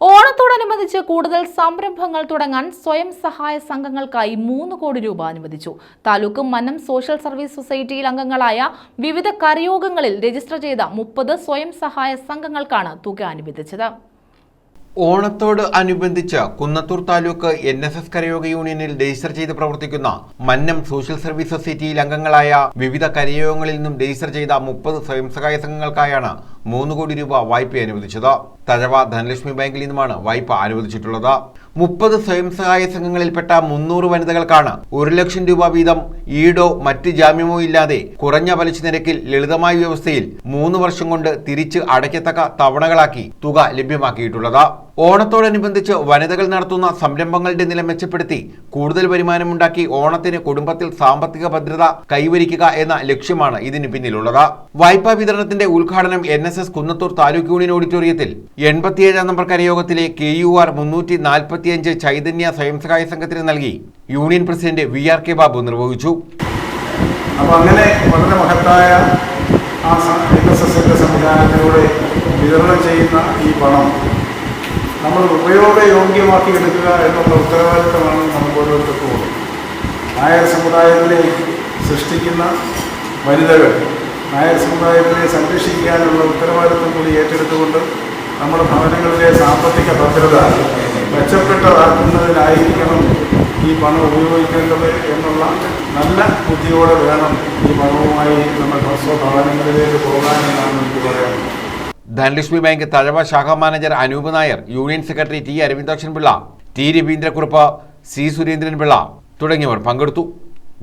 ഓണത്തോടനുബന്ധിച്ച് കൂടുതൽ സംരംഭങ്ങൾ തുടങ്ങാൻ സ്വയം സഹായ സംഘങ്ങൾക്കായി മൂന്ന് കോടി രൂപ അനുവദിച്ചു. താലൂക്ക് മന്നം സോഷ്യൽ സർവീസ് സൊസൈറ്റിയിൽ അംഗങ്ങളായ വിവിധ കരയോഗങ്ങളിൽ രജിസ്റ്റർ ചെയ്ത മുപ്പത് സ്വയം സഹായ സംഘങ്ങൾക്കാണ് തുക അനുവദിച്ചത്. ഓണത്തോട് അനുബന്ധിച്ച് Kunnathur taluk N S S കരയോഗ യൂണിയനിൽ രജിസ്റ്റർ ചെയ്ത് പ്രവർത്തിക്കുന്ന മന്നം സോഷ്യൽ സർവീസ് സൊസൈറ്റിയിൽ അംഗങ്ങളായ വിവിധ കരയോഗങ്ങളിൽ നിന്നും രജിസ്റ്റർ ചെയ്ത മുപ്പത് സ്വയം സഹായ സംഘങ്ങൾക്കായാണ് മൂന്ന് കോടി രൂപ വായ്പ അനുവദിച്ചത്. തഴവ ധനലക്ഷ്മി ബാങ്കിൽ നിന്നുമാണ് വായ്പ അനുവദിച്ചിട്ടുള്ളത്. മുപ്പത് സ്വയം സഹായ സംഘങ്ങളിൽപ്പെട്ട മുന്നൂറ് വനിതകൾക്കാണ് ഒരു ലക്ഷം രൂപ വീതം ഈടോ മറ്റ് ജാമ്യമോ ഇല്ലാതെ കുറഞ്ഞ പലിശ നിരക്കിൽ ലളിതമായ വ്യവസ്ഥയിൽ മൂന്ന് വർഷം കൊണ്ട് തിരിച്ച് അടയ്ക്കത്തക്ക തവണകളാക്കി തുക ലഭ്യമാക്കിയിട്ടുള്ളത്. ഓണത്തോടനുബന്ധിച്ച് വനിതകൾ നടത്തുന്ന സംരംഭങ്ങളുടെ നില മെച്ചപ്പെടുത്തി കൂടുതൽ വരുമാനമുണ്ടാക്കി ഓണത്തിന് കുടുംബത്തിൽ സാമ്പത്തിക ഭദ്രത കൈവരിക്കുക എന്ന ലക്ഷ്യമാണ് ഇതിന് പിന്നിലുള്ളത്. വായ്പാ വിതരണത്തിന്റെ ഉദ്ഘാടനം N S S Kunnathur taluk union ഓഡിറ്റോറിയത്തിൽ എൺപത്തിയേഴാം നമ്പർ കരയോഗത്തിലെ കെ യു ആർ മുന്നൂറ്റി നാൽപ്പത്തിയഞ്ച് ചൈതന്യ സ്വയം സഹായ സംഘത്തിന് നൽകി union president V R K Babu നിർവഹിച്ചു. അപ്പോൾ അങ്ങനെ വളരെ മഹത്തായ ആ എൻ എസ് എസിന്റെ സംവിധാനത്തിലൂടെ വിതരണം ചെയ്യുന്ന ഈ പണം നമ്മൾ ഉപയോഗയോഗ്യമാക്കി എടുക്കുക എന്നുള്ള ഉത്തരവാദിത്തമാണ് നമുക്ക് ഓരോരുത്തർക്കും ഉള്ളത്. നായർ സമുദായത്തിലെ സൃഷ്ടിക്കുന്ന വനിതകൾ നായർ സമുദായത്തിനെ സംരക്ഷിക്കാനുള്ള ഉത്തരവാദിത്തം കൂടി ഏറ്റെടുത്തുകൊണ്ട് നമ്മുടെ ഭവനങ്ങളിലെ സാമ്പത്തിക ഭദ്രത മെച്ചപ്പെട്ടതാക്കുന്നതിനായിരിക്കണം ഈ പണം ഉപയോഗിക്കേണ്ടത് എന്നുള്ള നല്ല ബുദ്ധിയോടെ വേണം ഈ പണവുമായി നമ്മൾ ഭവനങ്ങളിലേക്ക് പോകാനെന്നാണ് എനിക്ക് പറയാനുള്ളത്. ധനലക്ഷ്മി ബാങ്ക് തഴവ ശാഖാ manager Anoop Nair union secretary T Aravindakshan Pillai T Raveendrakurup C Surendran Pillai തുടങ്ങിയവർ പങ്കെടുത്തു.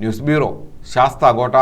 News bureau Sasthamcotta.